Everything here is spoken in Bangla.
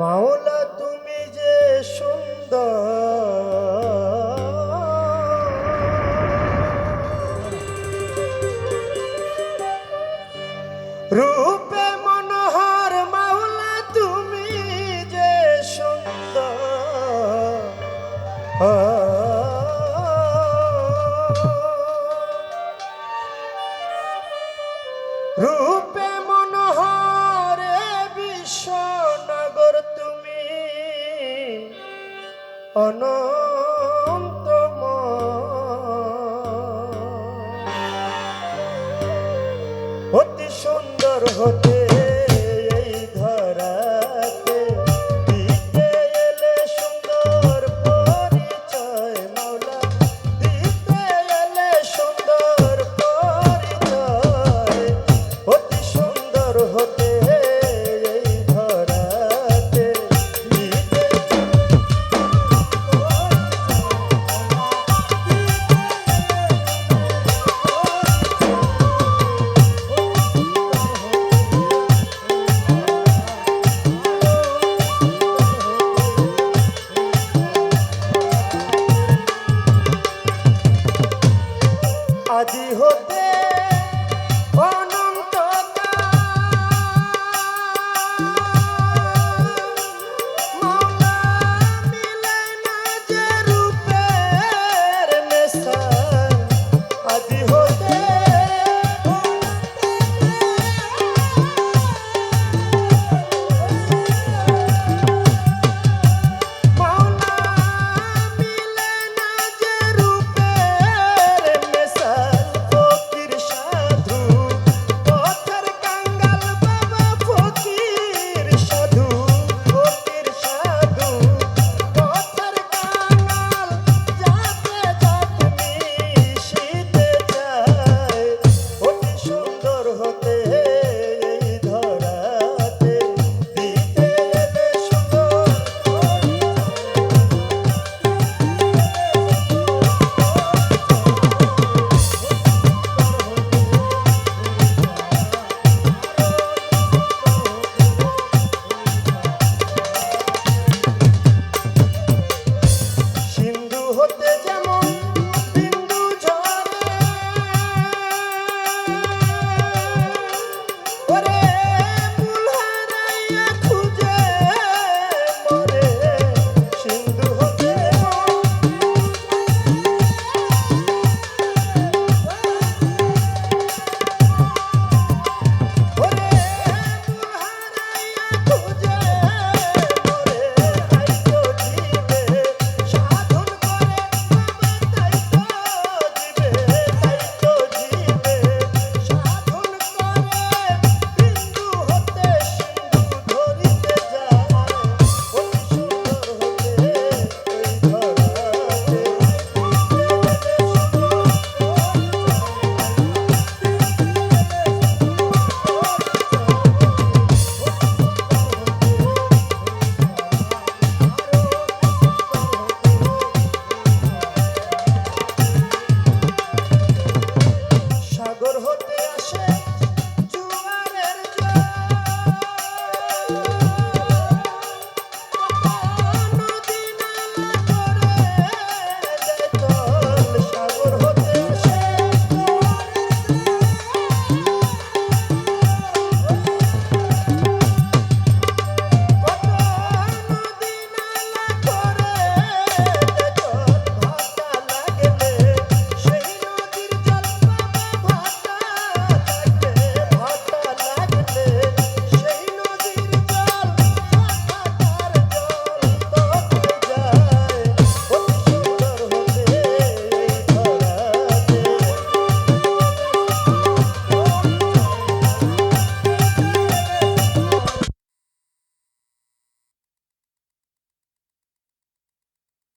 মাওলা তুমি যে সুন্দর। রূপে মনোহর মাওলা তুমি যে সুন্দর। রূপে অনন্ত অতি সুন্দর হতে